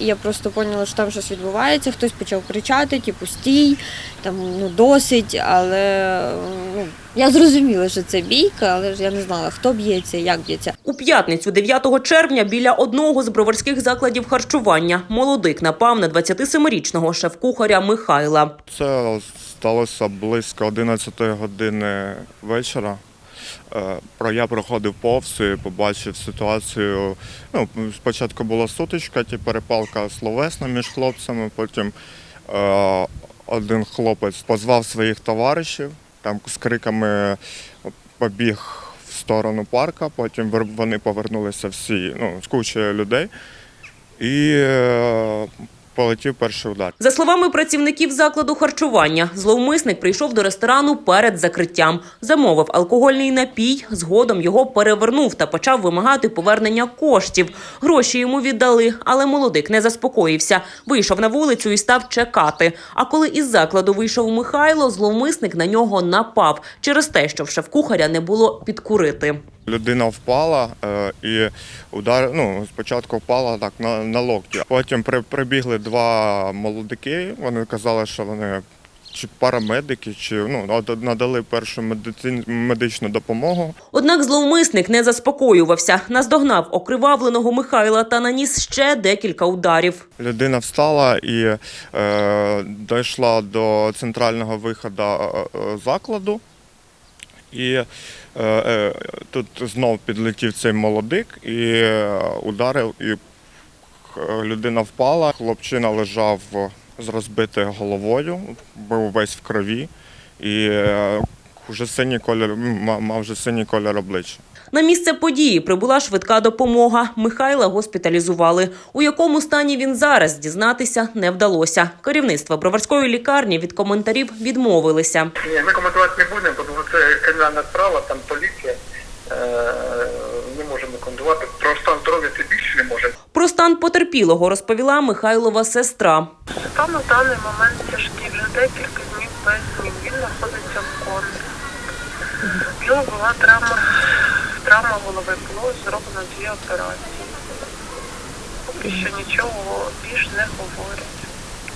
Я просто поняла, що там щось відбувається, хтось почав кричати, типу стій, там ну досить, але ну, я зрозуміла, що це бійка, але ж я не знала, хто б'ється, як б'ється. У п'ятницю, 9 червня, біля одного з броварських закладів харчування молодик напав на 27-річного шеф-кухаря Михайла. Це сталося близько 11 години вечора. Е, я проходив повз і побачив ситуацію. Ну, спочатку була сутичка, ті перепалка словесна між хлопцями. Потім е, один хлопець позвав своїх товаришів, там з криками побіг в сторону парка. Потім вони повернулися всі ну, з кучою людей. І е, полетів перший удар. За словами працівників закладу харчування, зловмисник прийшов до ресторану перед закриттям, замовив алкогольний напій, згодом його перевернув та почав вимагати повернення коштів. Гроші йому віддали, але молодик не заспокоївся. Вийшов на вулицю і став чекати. А коли із закладу вийшов Михайло, зловмисник на нього напав через те, що в шеф-кухаря не було підкурити. Людина впала е, і удар, ну, спочатку впала так на, на локті. Потім при, прибігли два молодики. Вони казали, що вони чи парамедики, чи ну, над- надали першу медицин, медичну допомогу. Однак зловмисник не заспокоювався, наздогнав окривавленого Михайла та наніс ще декілька ударів. Людина встала і е, дійшла до центрального виходу е, е, закладу. І е, е, тут знов підлетів цей молодик і е, ударив, і е, людина впала. Хлопчина лежав з розбитою головою, був весь в крові, і вже синій колір, мав вже синій колір обличчя. На місце події прибула швидка допомога. Михайла госпіталізували. У якому стані він зараз дізнатися не вдалося. Керівництво броварської лікарні від коментарів відмовилися. Ні, ми коментувати не будемо, тому що це кримінальна справа, там поліція. Е, не можемо коментувати. Про стан здоров'я це більше не можемо. Про стан потерпілого розповіла Михайлова сестра. Стан на даний момент тяжкий, вже декілька днів без змін. Він знаходиться в комі. В нього була травма, травма голови, було зроблено дві операції. Поки що нічого більш не говорять.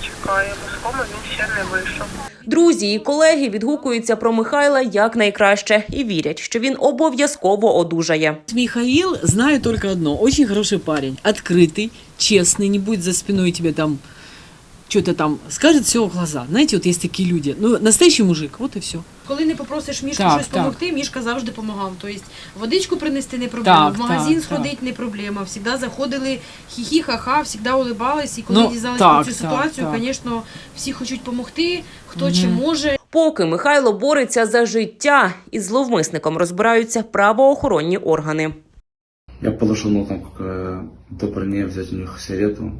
Чекаємо, з коми він ще не вийшов. Друзі і колеги відгукуються про Михайла якнайкраще і вірять, що він обов'язково одужає. Михаил, знаю только одно. Очень хороший парень. Открытый, честный, не будет за спиной тебе там что-то там скажет все в глаза. Знаете, вот есть такие люди. Ну, настоящий мужик, вот и все. Коли не попросиш мішку Так, щось так. допомогти, мішка завжди допомагав. Тобто водичку принести не проблема, Так, в магазин так, сходити не проблема. Всегда заходили хі-хі, ха-ха, завжди улибались. І коли Ну, дізналися так, про цю так, ситуацію, так. звісно, всі хочуть допомогти, хто чи може. Поки Михайло бореться за життя, із зловмисником розбираються правоохоронні органи. Я подошел ну, там, к до парней взять у них сигарету.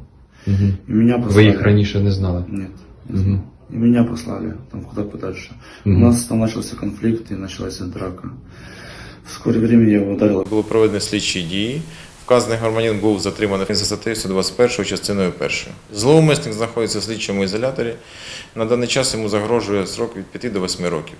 Мгм. И меня Ви послали. їх раніше не знали. Нет. не знал. И меня послали там куда подальше. Мгм. У нас там начался конфликт и началась драка. В скорое время я его ударил. Були проведені слідчі дії. Вказаний громадянин був затриманий за статтею 121 частиною 1. Зловмисник знаходиться в слідчому ізоляторі. На даний час йому загрожує срок від 5 до 8 років.